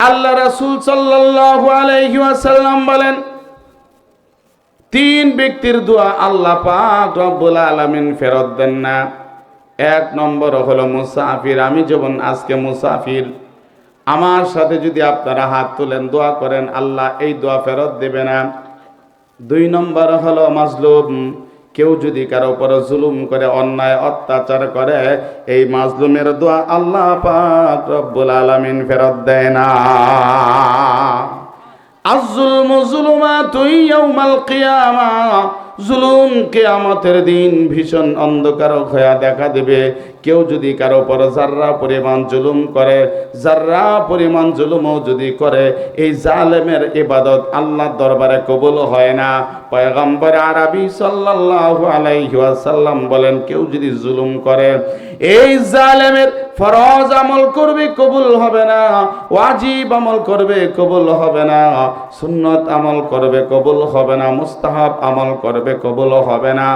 আল্লাহ রাসূল সাল্লাল্লাহু আলাইহি ওয়াসাল্লাম বলেন, তিন ব্যক্তির দোয়া আল্লাহ পাক রব্বুল আলামিন ফেরত দেন না। এক নম্বর হলো মুসাফির, আমি যেমন আজকে মুসাফির, আমার সাথে যদি আপনারা হাত তুলেন, দোয়া করেন, আল্লাহ এই দোয়া ফেরত দেবে না। দুই নম্বর হলো মাজলুম কেউ যদি কারও উপর জুলুম করে, অন্যায় অত্যাচার করে, এই মাজলুমের দোয়া আল্লাহ পাক রব্বুল আলামিন ফেরত দেয় না। আজুলম জুলুমাতুই ইয়াউমাল কিয়ামা, জুলুম কিয়ামতের দিন ভীষণ অন্ধকার হয়ে দেখা দেবে। কেউ যদি কারও উপর জাররা পরিমাণ জুলুম করে জাররা পরিমাণ জুলুমও যদি করে, এই জালেমের ইবাদত আল্লাহর দরবারে কবুল হয় না। পয়গম্বর আরবি সাল্লাল্লাহু আলাইহি ওয়াসাল্লাম বলেন, কেউ যদি জুলুম করে, এই জালেমের ফরজ আমল করবে, কবুল হবে না। ওয়াজিব আমল করবে, কবুল হবে না। সুন্নত আমল করবে, কবুল হবে না। মুস্তাহাব আমল করবে, কবুল হবে না।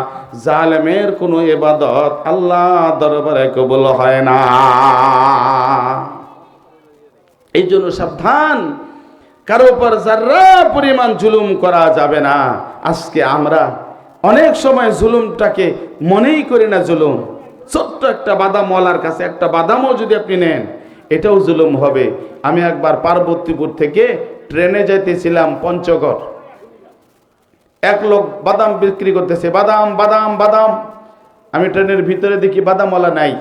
জালেমের কোনো ইবাদত আল্লাহ দরবারে কবুল হয় না। এই জন্য সাবধান। কারও যারা পরিমাণ জুলুম করা যাবে না, আজকে আমরা অনেক সময় জুলুমটাকে মনেই করি না জুলুম। ছোট্ট একটা বাদাম ওয়ালার কাছে একটা বাদামও যদি আপনি নেন, এটাও জুলুম হবে। আমি একবার পার্বতীপুর থেকে ট্রেনে যাইতেছিলাম পঞ্চগড়। এক লোক বাদাম বিক্রি করতেছে, বাদাম বাদাম বাদাম। আমি ট্রেনের ভিতরে দেখি বাদামওয়ালা নাই।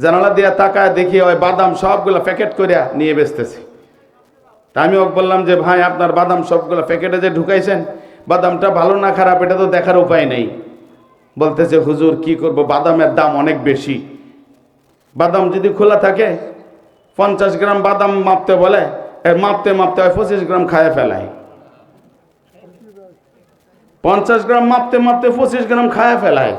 জানালা দিয়া তাকায় দেখি ওই বাদাম সবগুলো প্যাকেট করে নিয়ে বেচতেছে। তা আমি ওকে বললাম যে, ভাই, আপনার বাদাম সবগুলো প্যাকেটে যে ঢুকাইছেন, বাদামটা ভালো না খারাপ, এটা তো দেখার উপায় নেই। বলতেছে, হুজুর, কি করব? বাদামের দাম অনেক বেশি। বাদাম যদি খোলা থাকে, পঞ্চাশ গ্রাম বাদাম মাপতে বলে এর মাপতে মাপতে হয় পঁচিশ গ্রাম খায় ফেলায়। পঞ্চাশ গ্রাম মাপতে মাপতে পঁচিশ গ্রাম খায় ফেলায়।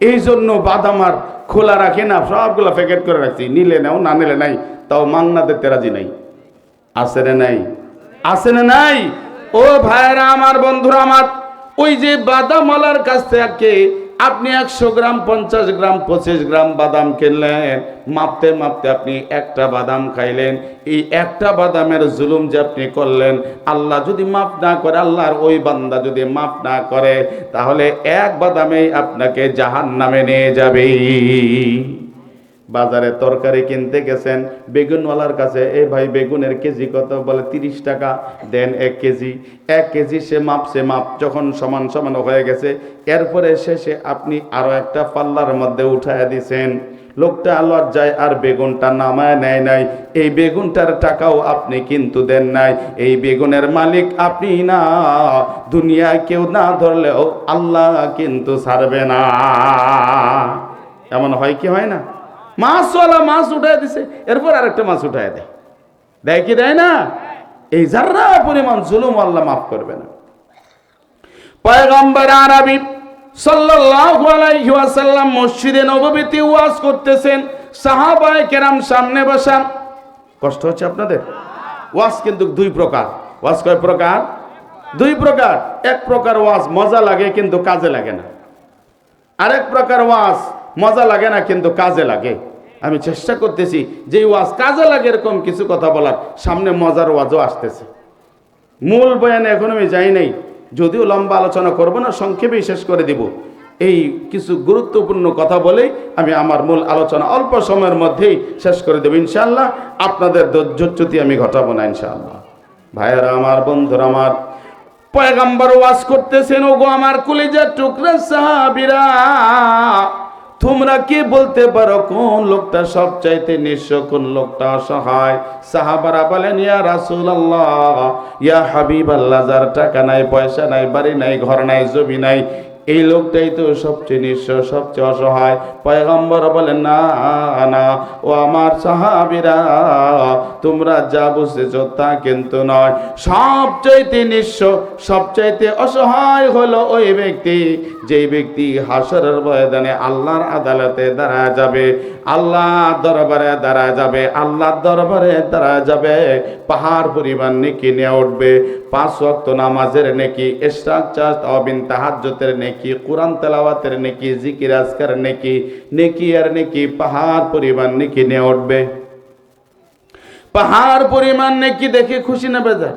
এই জন্য বাদাম আর খোলা রাখে না, সবগুলো প্যাকেট করে রাখছি। নিলে নাও, না নিলে নাই, তাও মান্নাতে তেরাজি নাই। আছে না নাই? আছে না নাই? ও ভাইরা আমার বন্ধুরা, আমার ওই যে বাদামওয়ালার কাছ থেকে আপনি একশো গ্রাম, পঞ্চাশ গ্রাম, পঁচিশ গ্রাম বাদাম কিনলেন, মাপতে মাপতে আপনি একটা বাদাম খাইলেন। এই একটা বাদামের জুলুম যে আপনি করলেন, আল্লাহ যদি মাফ না করে, আল্লাহর ওই বান্দা যদি মাফ না করে, তাহলে এক বাদামেই আপনাকে জাহান নামে নিয়ে যাবে বাজারে তরকারি কিনতে গেছেন, বেগুনওয়ালার কাছে এই ভাই, বেগুনের কেজি কত? বলে, তিরিশ টাকা। দেন এক কেজি। এক কেজি সে মাপ সে মাপ। যখন সমান সমান হয়ে গেছে, এরপরে শেষে আপনি আরও একটা পাল্লার মধ্যে উঠায় দিছেন। লোকটা লজ্জায় আর বেগুনটা নামায় নেয় নাই। এই বেগুনটার টাকাও আপনি কিন্তু দেন নাই। এই বেগুনের মালিক আপনি না, দুনিয়ায় কেউ না ধরলেও আল্লাহ কিন্তু ছাড়বে না। এমন হয় কি হয় না? মাছওয়ালা মাছ উঠাই দিছে, এরপর আরেকটা মাছ উঠাই দেয়। দেয় কি দেয় না? এই যারা পরিমাণ জুলুম, আল্লাহ মাফ করবে না। পয়গম্বর আরবি সাল্লাল্লাহু আলাইহি ওয়াসাল্লাম মসজিদে নববীতে ওয়াজ করতেছেন, সাহাবায়ে কেরাম সামনে বসা কষ্ট হচ্ছে আপনাদের? ওয়াজ কিন্তু দুই প্রকার। ওয়াজ কয় প্রকার? দুই প্রকার। এক প্রকার ওয়াজ মজা লাগে, কিন্তু কাজে লাগে না। আরেক প্রকার ওয়াজ মজা লাগে না, কিন্তু কাজে লাগে। আমি চেষ্টা করতেছি যে ওয়াজ কাজে লাগে এরকম কিছু কথা বলার, সামনে মজার ওয়াজও আসতেছে। মূল বয়ানে এখন আমি যাই নাই, যদিও লম্বা আলোচনা করব না, সংক্ষেপেই শেষ করে দিব। এই কিছু গুরুত্বপূর্ণ কথা বলেই আমি আমার মূল আলোচনা অল্প সময়ের মধ্যেই শেষ করে দেবো ইনশাল্লাহ আপনাদের ধৈর্যচ্যুতি আমি ঘটাবো না, ইনশাআল্লাহ। ভাইয়েরা আমার, বন্ধুরা আমার, পয়গাম্বর ওয়াজ করতেছেন, ওগো আমার কলিজার টুকরা সাহাবিরা। তোমরা কি বলতে পারো কোন লোকটা সবচাইতে নিঃস্ব, কোন লোকটা অসহায়? সাহাবারা বলেন, ইয়া রাসুল আল্লাহ ইয়া হাবিব আল্লাহ যার টাকা নাই, পয়সা নাই, বাড়ি নাই, ঘর নাই, জমি নাই, এই লোকটাই তো সবচেয়ে নিঃস্ব, সবচেয়ে অসহায়। পয়গম্বর বলেন, না না, ও আমার সাহাবিরা, তোমরা যা বুঝেছ তা কিন্তু নয়। সবচাইতে নিঃস্ব, সবচাইতে অসহায় হলো ওই ব্যক্তি, যেই ব্যক্তি হাসরের ময়দানে আল্লাহর আদালতে দাঁড়া যাবে আল্লাহ দরবারে দাঁড়া যাবে, আল্লাহর দরবারে দাঁড়া যাবে, পাহাড় পরিমাণ নেকি নিয়ে উঠবে। পাঁচ ওয়াক্ত নামাজের নেকি ইস্তাকচার তবিন তাহাজ্জতের নেকি, কোরআন তেলাওয়াতের নেকি, জিকির, আজকার নেকি নেকি আর নেকি, পাহাড় পরিমাণ নেকি নিয়ে উঠবে। পাহাড় পরিমাণ নেকি দেখে খুশি না বেজার?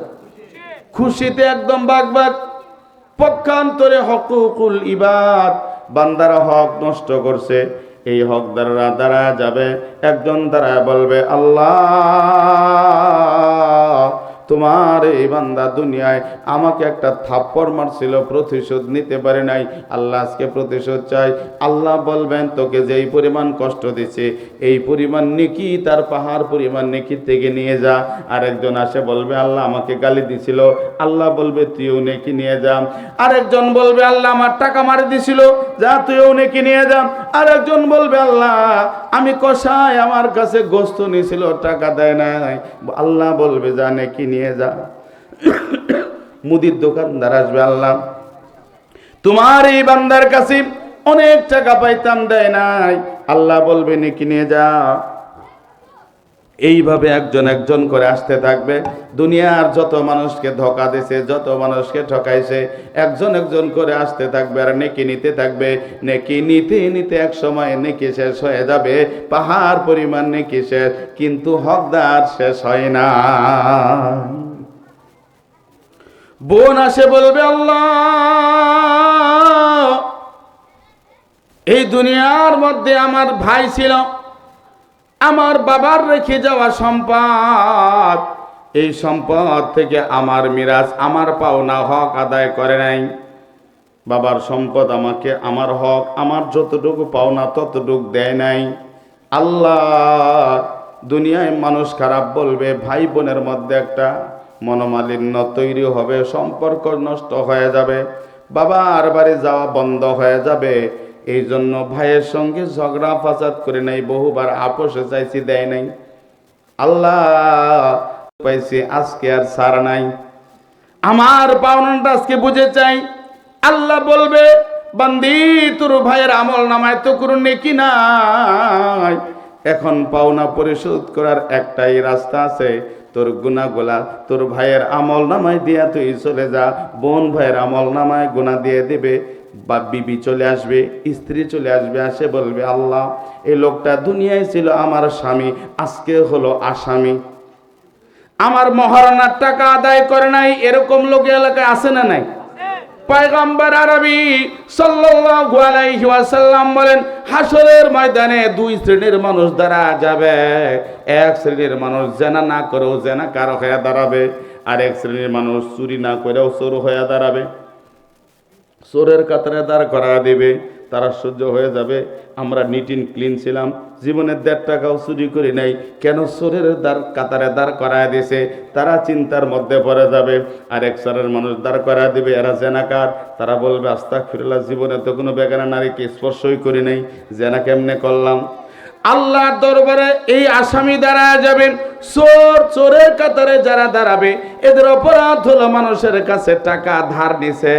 খুশিতে একদম বাগ বাগ পক্ষান্তরে হকুকুল ইবাদ, বান্দারা হক নষ্ট করছে, এই হক দ্বারা দ্বারা যাবে, একজন দ্বারা বলবে, আল্লাহ। তোমার এই বান্দা দুনিয়ায় আমাকে একটা থাপ্পড় মারছিল, প্রতিশোধ নিতে পারে নাই। আল্লাহ আজকে প্রতিশোধ চাই। আল্লাহ বলবেন, তোকে যেই পরিমাণ কষ্ট দিছে, এই পরিমাণ নেকি, তার পাহাড় পরিমাণ নেকি থেকে নিয়ে যা। আর একজন আসে বলবে, আল্লাহ আমাকে গালি দিছিল। আল্লাহ বলবে, তুইও নেকি নিয়ে যা। আরেকজন বলবে, আল্লাহ আমার টাকা মারি দিছিল, যা, তুইও নেকি নিয়ে যা। আরেকজন বলবে, আল্লাহ আমি কষায় আমার কাছে গোস্ত নিয়েছিল টাকা দেয় নাই। আল্লাহ বলবে, যা, নেকি নিয়ে যা। মুদির দোকানদার আসবে, আল্লাহ। তোমার এই বান্দার কাছে অনেক টাকা পাইতাম, দেয় নাই। আল্লাহ বলবে, নাকি নিয়ে যা। এইভাবে একজন একজন করে আসতে থাকবে। দুনিয়ার যত মানুষকে ধোকা দিছে, যত মানুষকে ঠকাইছে, একজন একজন করে আসতে থাকবে আর নেকি নিতে থাকবে। নেকি নিতে নিতে এক সময় নেকি শেষ হয়ে যাবে, পাহাড় পরিমাণ নেকি শেষ, কিন্তু হকদার শেষ হয় না। বোন আসে বলবে, আল্লাহ, এই দুনিয়ার মধ্যে আমার ভাই ছিল। আমার বাবার রেখে যাওয়া সম্পদ, এই সম্পদ থেকে আমার মিরাজ, আমার পাওনা হক আদায় করে নাই। বাবার সম্পদ আমাকে, আমার হক, আমার যতটুকু পাওনা ততটুকু দেয় নাই। আল্লাহ দুনিয়ায় মানুষ খারাপ বলবে, ভাই বোনের মধ্যে একটা মনোমালিন্য তৈরি হবে, সম্পর্ক নষ্ট হয়ে যাবে, বাবার বাড়ি যাওয়া বন্ধ হয়ে যাবে এই জন্য ভাইয়ের সঙ্গে ঝগড়া ফাসাদ করে নাই, বহুবার আপোষে চাইছি, দেয় নাই। আল্লাহ পাইছি, আজকে আর সার নাই। আমার পাওনাটা আজকে বুঝে চাই। আল্লাহ বলবে, বান্দি, তোর ভাইয়ের আমল নামায় তো কোনো নেকি নাই। এখন পাওনা পরিশোধ করার একটাই রাস্তা আছে। তোর গুণাগুলা, তোর ভাইয়ের আমল নামায় দিয়া তুই চলে যা। বোন ভাইয়ের আমল নামায় গুণা দিয়ে দেবে। বা বিবি চলে আসবে, স্ত্রী চলে আসবে আসে বলবে, আল্লাহ, এই লোকটা দুনিয়ায় ছিল আমার স্বামী, আজকে হলো আসামি। আমার মহারণার টাকা আদায় করে নাই, এরকম লোক এলাকায় আসে না নাই? পয়গম্বর আরবি সাল্লাল্লাহু আলাইহি ওয়াসাল্লাম বলেন হাসরের ময়দানে দুই শ্রেণির মানুষ দ্বারা যাবে। এক শ্রেণির মানুষ জেনা না করেও জেনা কারও হয়ে দাঁড়াবে, আর এক শ্রেণির মানুষ চুরি না করেও চোর হয়ে দাঁড়াবে। চোরের কাতারে দাঁড় করা দেবে। তারা সহ্য হয়ে যাবে। আমরা নিট ইন ক্লিন ছিলাম। জীবনের দেড় টাকাও চুরি করি নাই। কেন চোরের দ্বার, কাতারে দাঁড় করায় দিছে? তারা চিন্তার মধ্যে পড়ে যাবে। আর এক সারের মানুষ দাঁড় করায় দিবে, এরা জেনাকার তারা বলবে আস্তা ফিরলা জীবনে তো কোনো বেগানা নারীকে স্পর্শই করি নাই। জেনা কেমনে করলাম? আল্লাহর দরবারে এই আসামি দাঁড়ায় যাবেন। চোর, চোরের কাতারে যারা দাঁড়াবে, এদের অপরাধ হলো মানুষের কাছে টাকা ধার নিছে।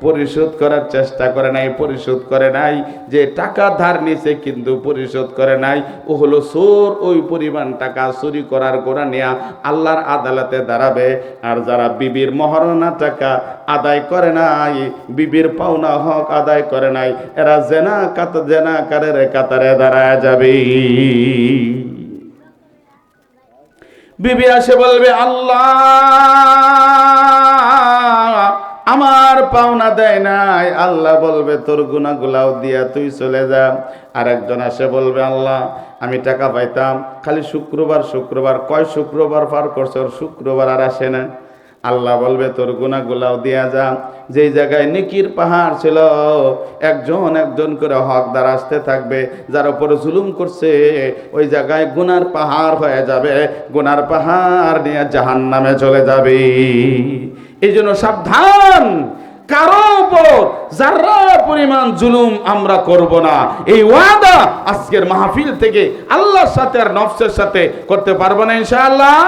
পরিশোধ করার চেষ্টা করে নাই, পরিশোধ করে নাই। যে টাকা ধার নিছে কিন্তু পরিশোধ করে নাই। ও হলো চোর, ওই পরিমাণ টাকা চুরি করার গোড়া নেয়া আল্লাহর আদালতে দাঁড়াবে। আর যারা বিবির মহারণা টাকা আদায় করে নাই, বিবির পাওনা হক আদায় করে নাই, এরা জেনা কাত, জেনা কারের কাতারে দাঁড়ায় যাবে। বিবি আসে বলবে, আল্লাহ! আমার পাওনা দেয় নাই। আল্লাহ বলবে, তোর গুনাগুলাও দিয়া তুই চলে যা। আর একজন আসে বলবে, আল্লাহ, আমি টাকা পাইতাম। খালি শুক্রবার শুক্রবার, কয় শুক্রবার পার করছে? ওর শুক্রবার আর আসে না। আল্লাহ বলবে, তোর গুনাগুলাও দিয়া যা। যেই জায়গায় নিকির পাহাড় ছিল, একজন একজন করে হকদার আসতে থাকবে, যার উপরে জুলুম করছে, ওই জায়গায় গুনার পাহাড় হয়ে যাবে। গুনার পাহাড় নিয়ে জাহান নামে চলে যাবে। এই জন্য সাবধান। কারও উপর যারা পরিমাণ জুলুম আমরা করব না। এই ওয়াদা আজকের মাহফিল থেকে আল্লাহর সাথে আর নফসের সাথে করতে পারব না ইনশাআল্লাহ।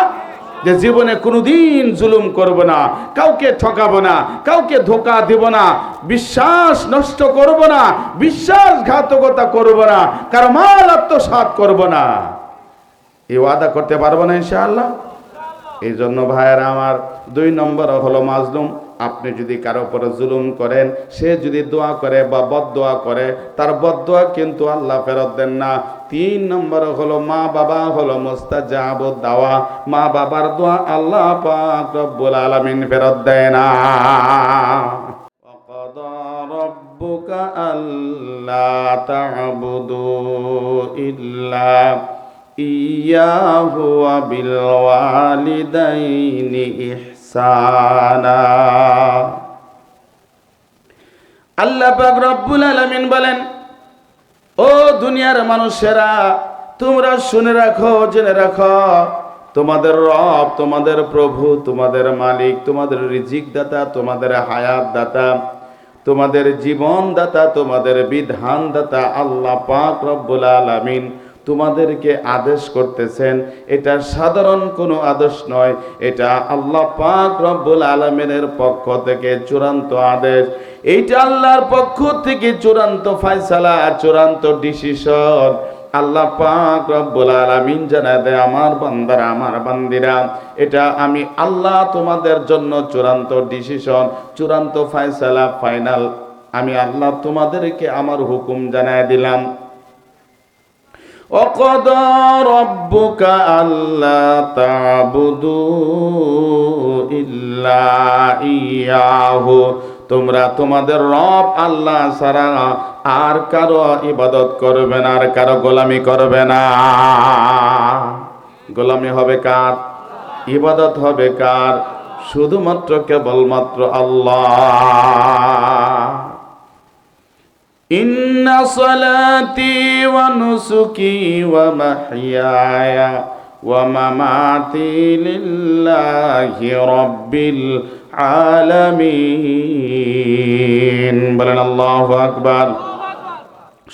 যে জীবনে কোনোদিন জুলুম করব না, কাউকে ঠকাবো না, কাউকে ধোকা দেব না, বিশ্বাস নষ্ট করব না, বিশ্বাসঘাতকতা করব না, কারও মাল আত্মসাৎ করব না। এই ওয়াদা করতে পারব না ইনশাআল্লাহ। এই জন্য ভাইয়েরা আমার দুই নম্বর হলো মাজলুম আপনি যদি কারো উপরে জুলুম করেন সে যদি দোয়া করে বা বদদোয়া করে তার বদদোয়া কিন্তু আল্লাহ ফেরত দেন না তিন নম্বর হলো মা বাবা হলো মোস্তাজাব দাওয়া মা বাবার দোয়া আল্লাহ পাক রব্বুল আলামিন ফেরত দেয় না وقضى ربك ألا تعبدوا إلا إياه وبالوالدين إحسانا আল্লাহ পাক রব্বুল আলামিন বলেন ও দুনিয়ার মানুষেরা তোমরা শুনে রাখো জেনে রাখো তোমাদের রব তোমাদের প্রভু তোমাদের মালিক তোমাদের রিজিক দাতা তোমাদের হায়াত দাতা তোমাদের জীবন দাতা তোমাদের বিধান দাতা আল্লাহ পাক রব্বুল আলামিন তোমাদেরকে আদেশ করতেছেন, এটা সাধারণ কোনো আদেশ নয়, এটা আল্লাহ পাক রব্বুল আলমিনের পক্ষ থেকে চূড়ান্ত আদেশ। এইটা আল্লাহর পক্ষ থেকে চূড়ান্ত ফায়সালা, চূড়ান্ত ডিসিশন। আল্লাহ পাক রব্বুল আলামিন জানায় দেয়, আমার বান্দারা, আমার বান্দিরা, এটা আমি আল্লাহ তোমাদের জন্য চূড়ান্ত ডিসিশন, চূড়ান্ত ফায়সালা, ফাইনাল। আমি আল্লাহ তোমাদেরকে আমার হুকুম জানায় দিলাম। وقضى ربك ألا تعبدوا إلا إياه তোমরা তোমাদের রব আল্লাহ ছাড়া আর কারো ইবাদত করবে না আর কারো গোলামি করবে না গোলামি হবে কার ইবাদত হবে কার শুধুমাত্র কেবলমাত্র আল্লাহ إن صلاتي ونسكي ومحياي ومماتي لله رب العالمين বলেন আল্লাহু আকবার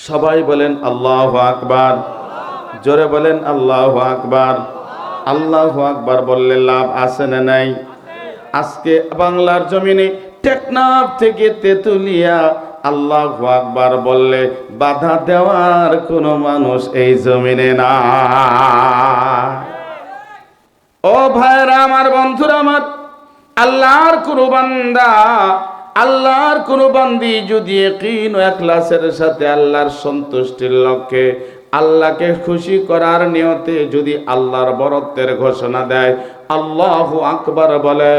সবাই বলেন আল্লাহু আকবার জোরে বলেন আল্লাহু আকবার আল্লাহু আকবার বললে লাভ আছে না নাই আজকে বাংলার জমিনে টেকনাফ থেকে তেতুলিয়া আল্লাহ আকবার বললে, বাধা দেওয়ার কোনো মানুষ এই জমিনে না ও ভাইরা আমার বন্ধুরা, আমার আল্লাহর কোনো বান্দা, আল্লাহর কোনো বান্দি যদি কিন একলাসের সাথে আল্লাহর সন্তুষ্টির লক্ষ্যে আল্লাহকে খুশি করার নিয়তে যদি আল্লাহর বরত্বের ঘোষণা দেয়, আল্লাহ আকবার বলে,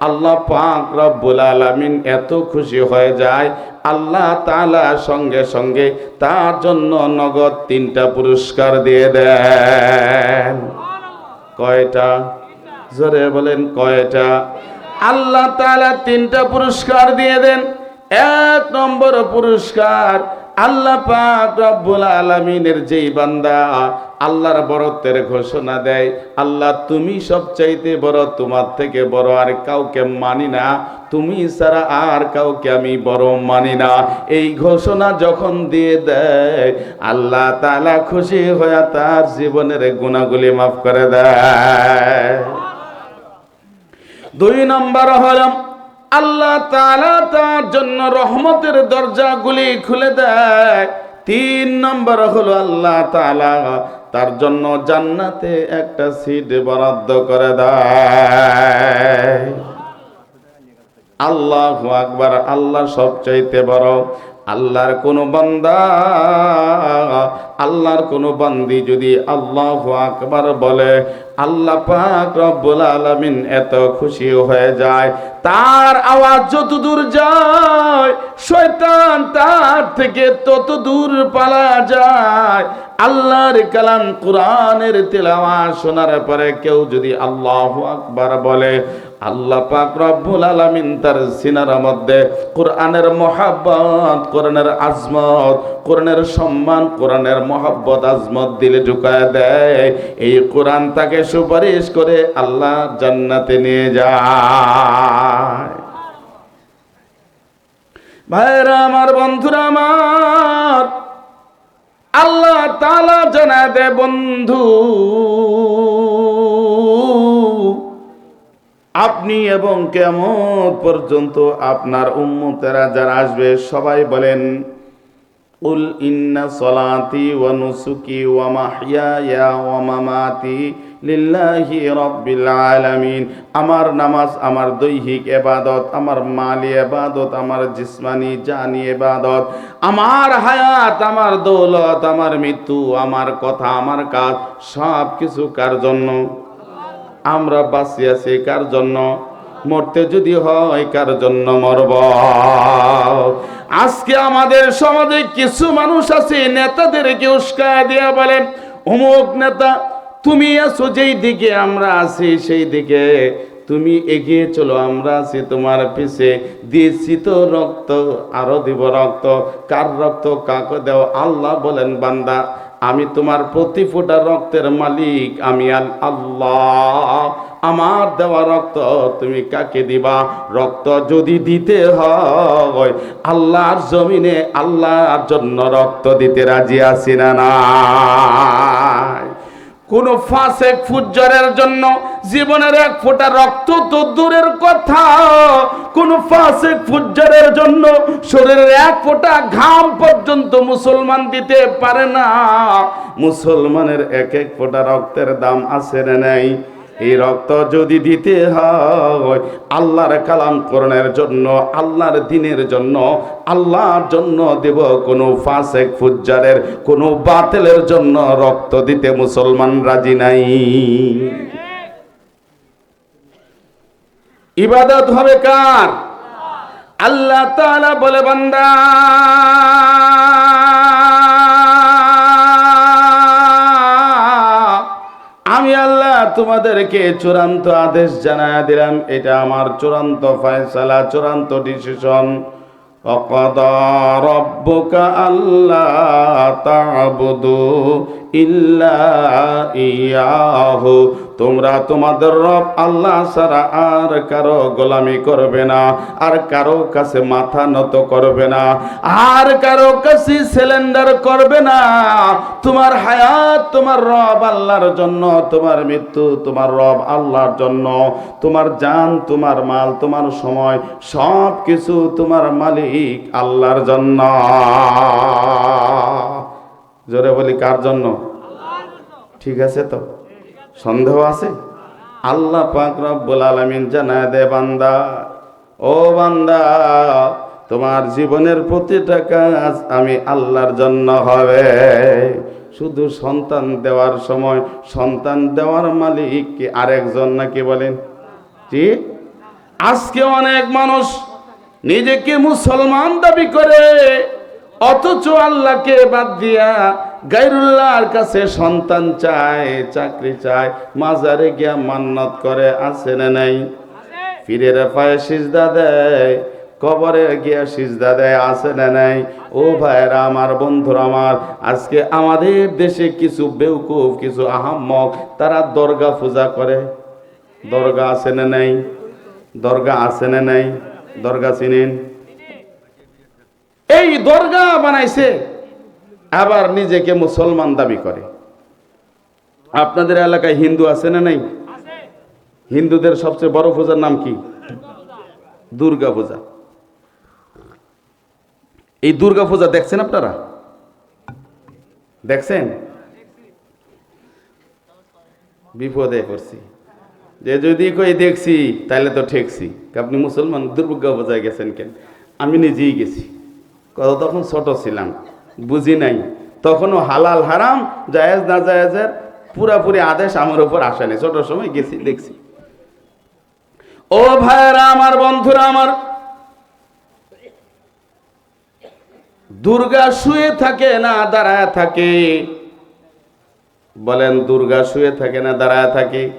আল্লাহ পাক রব্বুল আলামিন এত খুশি হয়ে যায়, আল্লাহ তালা সঙ্গে সঙ্গে তার জন্য নগদ তিনটা পুরস্কার দিয়ে দেন। কয়টা? জোরে বলেন কয়টা? আল্লাহ তালা তিনটা পুরস্কার দিয়ে দেন। এক নম্বর পুরস্কার আল্লাহ পাক রব্বুল আলামিনের যেই বান্দা আল্লাহর বড়ত্বের ঘোষণা দেয়, আল্লাহ তুমি সবচাইতে বড়, তোমার থেকে বড় আর কাউকে মানি না, তুমি ছাড়া আর কাউকে আমি বড় মানি না। এই ঘোষণা যখন দিয়ে দেয়, আল্লাহ তাআলা খুশি হয়ে তার জীবনের গুণাগুলি মাফ করে দেয়। দুই নম্বর হলাম আল্লাহ তাআলা তার জন্য রহমতের দরজাগুলি খুলে দেয়। তিন নম্বর হলো আল্লাহ তাআলা তার জন্য জান্নাতে একটা সিট বরাদ্দ করে দেয়। আল্লাহ আকবার, আল্লাহ সবচাইতে বড়। আল্লাহর কোনো বান্দা, আল্লাহর কোনো বান্দি যদি আল্লাহ আকবার বলে আল্লাহ পাক রব্বুল আলামিন এত খুশি হয়ে যায়। তার আওয়াজ যত দূর যায়, শয়তান তার থেকে তত দূর পালা যায়। আল্লাহর কালাম কোরআনের তেলাওয়াত শোনার পরে কেউ যদি আল্লাহ আকবার বলে আল্লাহ পাক রব্বুল আলামিন তার সিনার মধ্যে কোরআনের মহাব্বত, কোরআনের আজমত, কোরআনের সম্মান, কোরআনের মহাব্বত, আজমত দিলে ঢুকায় দেয়। এই কোরআন তাকে সুপারিশ করে আল্লাহ জান্নাতে নিয়ে যায়। ভাইরা আমার, বন্ধুরা আমার, আল্লাহ তালা জানা দে বন্ধু। আপনি এবং কেমন পর্যন্ত আপনার উম্মতেরা যারা আসবে, সবাই বলেন, উল ইন্না সলাতি ওয়া নুসুকি ওয়া মাহইয়ায়া ওয়া মামাতি লিল্লাহি রব্বিল আলামিন। আমার নামাজ, আমার দৈহিক এবাদত, আমার মালি এবাদত, আমার জিসমানি, জানি এবাদত, আমার হায়াত, আমার দৌলত, আমার মৃত্যু, আমার কথা, আমার কাজ সব কিছু কার জন্য? আমরা বাঁচি আছি কার জন্য? মরতে যদি হয় কার জন্য মরব? আজকে আমাদের সমাজে কিছু মানুষ আছে, নেতাদেরকে উস্কায় দিয়া বলেন অমুক নেতা, তুমি আছো যেই দিকে আমরা আছি সেই দিকে। তুমি এগিয়ে চলো, আমরা আছি তোমার পিছে। দিয়েছি তো রক্ত, আরও দিব রক্ত। কার রক্ত কাকে দেও, আল্লাহ বলেন বান্দা। আমি তোমার প্রতি ফোঁটা রক্তের মালিক, আমি আল আল্লাহ। আমার দেওয়া রক্ত তুমি কাকে দিবা? রক্ত যদি দিতে হয়, আল্লাহর জমিনে আল্লাহর জন্য রক্ত দিতে রাজি আছি না নাই? কোন ফাসেক ফুজ্জারের জন্য জীবনের এক ফোঁটা রক্ত তো দূরের কথা। কোন ফাসেক ফুজ্জারের জন্য শরীরের এক ফোঁটা ঘাম পর্যন্ত মুসলমান দিতে পারে না। মুসলমানের এক এক ফোঁটা রক্তের দাম আছে নাই? এই রক্ত যদি দিতে হয়, আল্লাহর কালাম করণের জন্য, আল্লাহর দিনের জন্য, আল্লাহর জন্য দেব কোনো ফাসেক ফুজ্জারের, কোনো বাতিলের জন্য রক্ত দিতে মুসলমান রাজি নাই। ইবাদত হবে কার আল্লাহ তাআলা বলে বান্দা আমি আল্লাহ তোমাদেরকে চূড়ান্ত আদেশ জানায় দিলাম এটা আমার চূড়ান্ত ফয়সালা চূড়ান্ত ডিসিশন وقضى ربك ألا تعبدوا إلا إياه তোমরা তোমাদের রব আল্লাহ ছাড়া আর কারও গোলামি করবে না আর কারও কাছে মাথা নত করবে না আর কারও কাছে সিলিন্ডার করবে না। তোমার হায়াত তোমার রব আল্লাহর জন্য তোমার মৃত্যু তোমার রব আল্লাহর জন্য তোমার জান তোমার মাল তোমার সময় সব কিছু তোমার মালিক আল্লাহর জন্য। জোরে বলি কার জন্য। ঠিক আছে তো? সন্দেহ আছে? আল্লাহ পাক রব্বুল আলামিন জানায় দে বান্দা, ও বান্দা, তোমার জীবনের প্রতিটা কাজ আমি আল্লাহর জন্য হবে। শুধু সন্তান দেওয়ার সময় সন্তান দেওয়ার মালিক কি আরেকজন নাকি বলেন? জি? আজকে অনেক মানুষ নিজেকে মুসলমান দাবি করে, অথচ আল্লাহকে বাদ দিয়া গাইরুল্লাহর কাছে সন্তান চায়, চাকরি চায়, মাজারে গিয়া মান্নত করে, আছে না নাই? ফিরের পায়ে সিজদা দেয়, কবরে গিয়া সিজদা দেয়, আছে না নাই? ও ভাইরা আমার বন্ধুরা, আমার, আজকে আমাদের দেশে কিছু বেউকুফ, কিছু আহাম্মক, তারা দরগা পূজা করে। দরগা আছে না নাই? দরগা আছে না নাই? দরগা চিনেন? এই দরগা বানাইছে। আবার নিজেকে মুসলমান দাবি করে। আপনাদের এলাকায় হিন্দু আছে না নাই? হিন্দুদের সবচেয়ে বড় পূজার নাম কি? দুর্গা পূজা। এই দুর্গা পূজা দেখছেন আপনারা? দেখছেন? বিপদে পড়ছি। যে যদি কই দেখছি তাহলে তো ঠেকছি। আপনি মুসলমান দুর্গা পূজায় গেছেন কেন? আমি নিজেই গেছি। কত তখন ছোট ছিলাম। বুঝি নাই। তখনও হালাল হারাম, জায়েজ না জায়েজের পুরাপুরি আদেশ আমার উপর আসেনি ছোট সময় গেছি, দেখছি। ও ভাইরা আমার বন্ধুরা, আমার দুর্গা শুয়ে থাকে না, দাঁড়ায় থাকে। বলেন, দুর্গা শুয়ে থাকে না, দাঁড়ায় থাকে।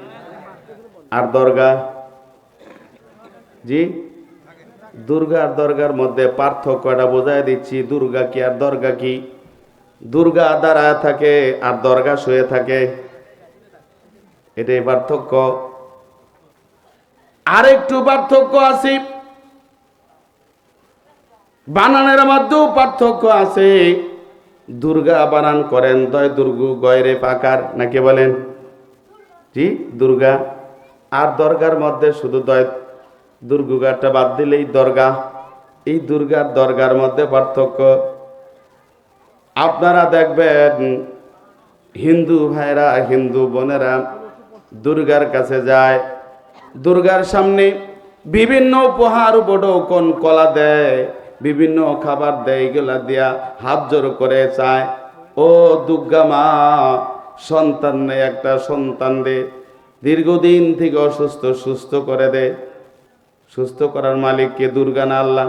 আর দরগা? জি? দুর্গা আর দরগার মধ্যে পার্থক্যটা বোঝায় দিচ্ছি, দুর্গা কি আর দরগা কি? দুর্গা দাঁড়ায় থাকে আর দরগা শুয়ে থাকে। এটাই পার্থক্য। আরেকটু পার্থক্য আছে। বানানের মধ্যেও পার্থক্য আছে। দুর্গা বানান করেন, দয় দুর্গু গয়রে পাকার, নাকি বলেন? জি, দুর্গা। আর দরগার মধ্যে শুধু দয় দুর্গুগাটা বাদ দিলেই দরগা এই দুর্গার দরগার মধ্যে পার্থক্য, আপনারা দেখবেন হিন্দু ভাইরা, হিন্দু বোনেরা দুর্গার কাছে যায়। দুর্গার সামনে বিভিন্ন উপহার বড় কোন কলা দেয়, বিভিন্ন খাবার দেয়, এগুলা দিয়া হাত জোর করে চায়। ও দুর্গা মা, সন্তান একটা সন্তান দে দীর্ঘদিন থেকে অসুস্থ, সুস্থ করে দে। সুস্থ করার মালিক কে? দুর্গা না আল্লাহ?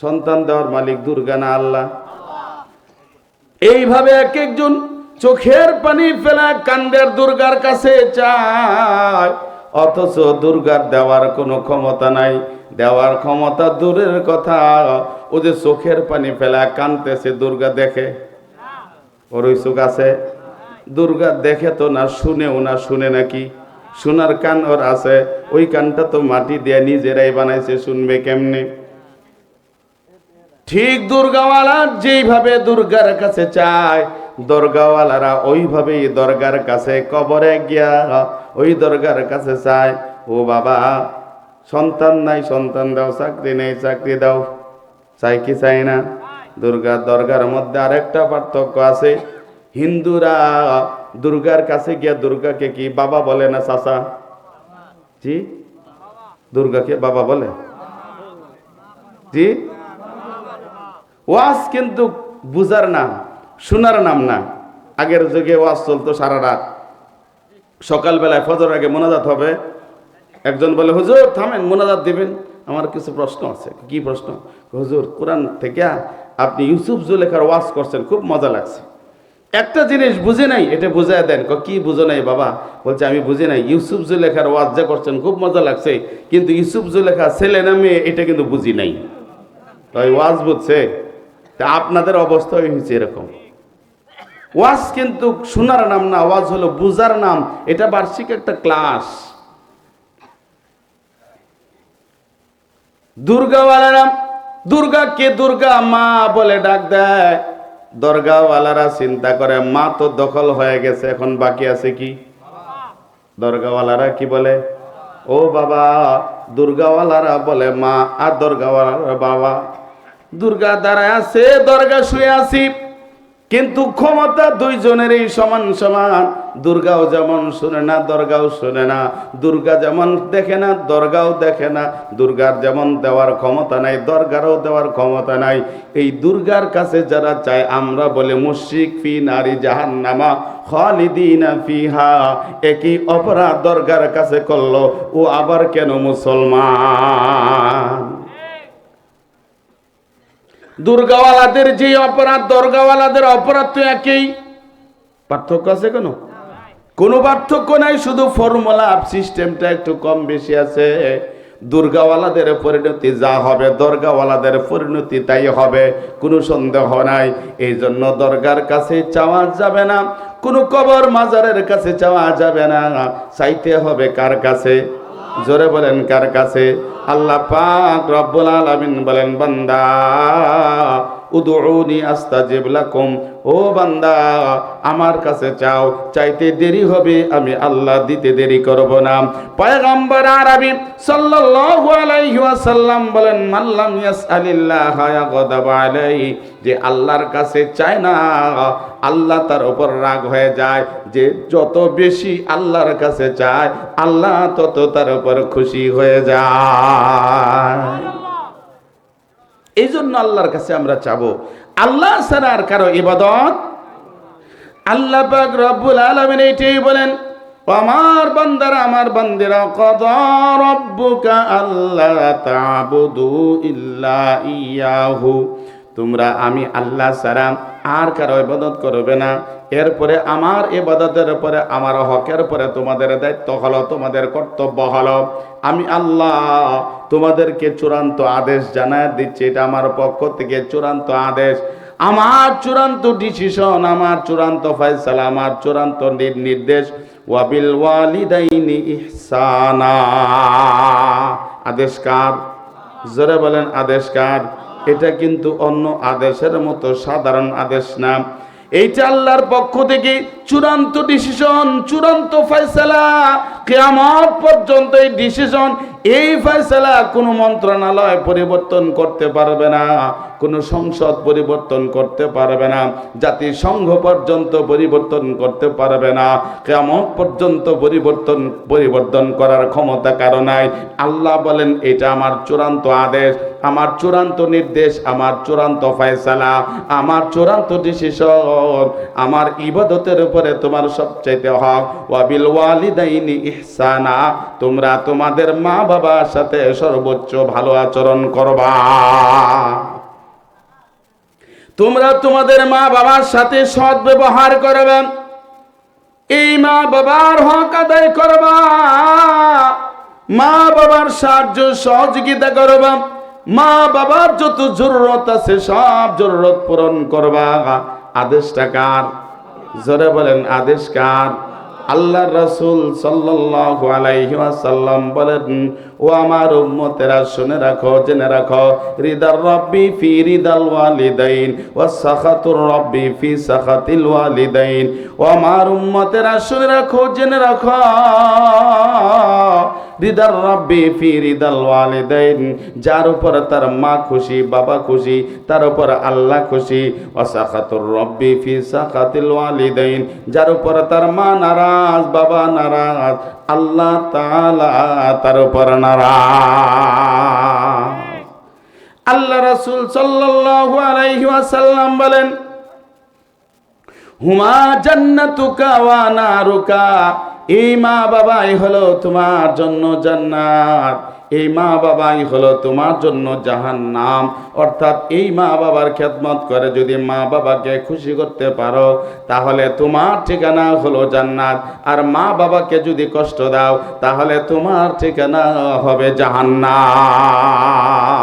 সন্তান দেওয়ার মালিক দুর্গা না আল্লাহ? এইভাবে এক একজন চোখের পানি ফেলা কান্দের দুর্গার কাছে চায়। অথচ দুর্গার দেওয়ার কোনো ক্ষমতা নাই। দেওয়ার ক্ষমতা দূরের কথা। ও যে চোখের পানি ফেলা কানতেছে দুর্গা দেখে। ওর ওই চোখ আছে? দুর্গা দেখে তো না শুনেও না শুনে নাকি? শোনার কান ওর আছে, ওই কানটা তো মাটি দিয়ে নিজেরাই বানাইছে, শুনবে কেমনে? ঠিক দুর্গাওয়ালা যেইভাবে দুর্গার কাছে চায়, দরগাওয়ালারা ওইভাবেই দরগার কাছে কবরে গিয়া ওই দরগার কাছে চায়, ও বাবা, সন্তান নাই, সন্তান দাও, চাকরি নেই, চাকরি দাও। চাই কি চাই না? দুর্গা দরগার মধ্যে আরেকটা পার্থক্য আছে, হিন্দুরা দুর্গার কাছে গিয়া দুর্গাকে কি বাবা বলে না চাচা? জি? দুর্গাকে বাবা বলে? জি? ওয়াজ কিন্তু বুজার নাম, শোনার নাম না। আগের যুগে ওয়াজ চলতো সারা রাত। সকালবেলায় ফজর আগে মোনাজাত হবে। একজন বলে, হুজুর, থামেন, মোনাজাত দিবেন। আমার কিছু প্রশ্ন আছে। কি প্রশ্ন? হুজুর, কোরআন থেকে আপনি ইউসুফ জুলেখার ওয়াজ করছেন, খুব মজা লাগছে। একটা জিনিস বুঝে নাই, এটা বুঝায় দেন। কি বুঝো নাই বাবা? বলছে, আমি বুঝি নাই। ইউসুফ জুলেখার ওয়াজ যে করছেন, খুব মজা লাগছে। কিন্তু ইউসুফ জুলেখা ছেলে না মেয়ে, এটা কিন্তু বুঝি নাই। তাই ওয়াজ বুঝছে। তা আপনাদের অবস্থা হয়েছে এরকম। ওয়াজ কিন্তু শোনার নাম না, ওয়াজ হলো বুঝার নাম। এটা বার্ষিক একটা ক্লাস। দুর্গাওয়ালারা, দুর্গা কে দুর্গা মা বলে ডাক দেয়? দরগাওয়ালারা চিন্তা করে, মা তো দখল হয়ে গেছে, এখন বাকি আছে কি? দরগাওয়ালারা কি বলে? ও বাবা। দুর্গাওয়ালারা বলে, মা, আর দরগাওয়ালারা বাবা। দুর্গা দাঁড়ায় আছে, দরগা শুয়ে আছি। কিন্তু ক্ষমতা দুইজনেরই সমান সমান। দুর্গাও যেমন শুনে না, দরগাও শুনে না। দুর্গা যেমন দেখে না, দরগাও দেখে না। দুর্গার যেমন দেওয়ার ক্ষমতা নাই, দরগারও দেওয়ার ক্ষমতা নাই। এই দুর্গার কাছে যারা চায়, আমরা বলে মুশিক ফি নারী জাহান্নামা, খালিদিনা ফিহা। একই অপরাধ দরগার কাছে করল, ও আবার কেন মুসলমান? দুর্গাওয়ালাদের যে অপরাধ, দর্গাওয়ালাদের অপরাধ তো একই। পার্থক্য আছে কোনো? কোনো পার্থক্য নাই, শুধু ফর্মুলা সিস্টেমটা একটু কম বেশি আছে। দুর্গাওয়ালাদের পরিণতি যা হবে, দরগাওয়ালাদের পরিণতি তাই হবে, কোনো সন্দেহ নাই। এই জন্য দরগার কাছে চাওয়া যাবে না, কোনো কবর মাজারের কাছে চাওয়া যাবে না। চাইতে হবে কার কাছে? জোরে বলেন কার কাছে? আল্লাহ পাক রব্বুল আলামিন বলেন বান্দা। উদুনি আস্তাজিব লাকুম। ও বান্দা, আমার কাছে চাও, চাইতে দেরি হবে, আমি আল্লাহ দিতে দেরি করব না। পয়গম্বর আরবি সাল্লাল্লাহু আলাইহি ওয়াসাল্লাম বলেন মাল্লাম ইয়াসআলিল্লাহ ইয়াগদাব আলাইহি যে আল্লাহর কাছে চায় না, আল্লাহ তার উপর রাগ হয়ে যায়। যে যত বেশি আল্লাহর কাছে চায়, আল্লাহ তত তার উপর খুশি হয়ে যায়। এই জন্য আল্লাহর কাছে আমরা চাব। আল্লাহ ছাড়া আর কারও ইবাদত? আল্লাহ পাক রব্বুল আলামিন এইটাই বলেন, আমার বান্দারা, আমার বান্দেরা, কদ রব্বুকা আল্লাহ তাবুদু ইল্লা ইয়াহু? তোমরা, আমি আল্লাহ ছাড়া আর কারও ইবাদত করবে না। এরপরে আমার ইবাদতের পরে, আমার হকের পরে তোমাদের দায়িত্ব হলো, তোমাদের কর্তব্য হলো। আমি আল্লাহ তোমাদেরকে চূড়ান্ত আদেশ জানায় দিচ্ছি, এটা আমার পক্ষ থেকে চূড়ান্ত আদেশ। আমার চূড়ান্ত ডিসিশন আমার চূড়ান্ত ফয়সালা, আমার চূড়ান্ত নির্দেশ। ওয়াবিল ওয়ালিদাইনি ইহসানা। আদেশ কার? জোরে বলেন, আদেশ কার? এটা কিন্তু অন্য আদেশের মতো সাধারণ আদেশ না। এইটা আল্লাহর পক্ষ থেকে চূড়ান্ত ডিসিশন চূড়ান্ত ফয়সালা কিয়ামত পর্যন্ত এই ডিসিশন এই ফয়সালা কোনো মন্ত্রণালয় পরিবর্তন করতে পারবে না, কোনো সংসদ পরিবর্তন করতে পারবে না, জাতিসংঘ পর্যন্ত পরিবর্তন করতে পারবে না কেমন পর্যন্ত পরিবর্তন পরিবর্তন করার ক্ষমতা কারও নাই। আল্লাহ বলেন, এটা আমার চূড়ান্ত আদেশ, আমার চূড়ান্ত নির্দেশ, আমার চূড়ান্ত ফয়সালা, আমার চূড়ান্ত ডিসিশন আমার ইবাদতের উপরে তোমার সবচাইতে হক। ওয়াবিল ওয়ালিদাইনি ইহসানা তোমরা তোমাদের মা বাবার সাথে সর্বোচ্চ ভালো আচরণ করবা। তোমরা তোমাদের মা বাবার সাথে সৎ ব্যবহার করবে। এই মা বাবার হক আদায় করবা। মা বাবার সাহায্য সহযোগিতা করবা। মা বাবার যত জরুরত আছে সব জরুরত পূরণ করবা। আদেশটা কার? জোরে বলেন, আদেশ কার? আল্লাহ রসুল সাল্লাল্লাহু আলাইহি ওয়াসাল্লাম বলেন, ও আমার উম্মতেরা, শুনে রাখো, জেনে রাখো, রিদার রব্বি ফি রিদাল ওয়ালিদাইন ওয়া সাখাতুর রব্বি ফি সাখাতিল ওয়ালিদাইন। ও আমার উম্মতেরা, শুনে রাখো, জেনে রাখো। রিদার রব্বি ফি রিদাল ওয়ালিদাইন, যার উপর তার মা খুশি, বাবা খুশি, তার উপর আল্লাহ খুশি। ওয়া সাখাতুর রব্বি ফি সাখাতিল ওয়ালিদাইন, যার উপর তার মা নারাজ, বাবা নারাজ, আল্লাহ তাআলা তার উপর নারাজ। আল্লাহ রাসূল সাল্লাল্লাহু আলাইহি ওয়াসাল্লাম বলেন, হুমা জান্নাতুকা ওয়া নারুকা এই মা বাবাই হলো তোমার জন্য জান্নাত। এই মা বাবাই হলো তোমার জন্য জাহান্নাম। অর্থাৎ এই মা বাবার খেদমত করে যদি মা বাবাকে খুশি করতে পারো, তাহলে তোমার ঠিকানা হলো জান্নাত। আর মা বাবাকে যদি কষ্ট দাও, তাহলে তোমার ঠিকানা হবে জাহান্নাম।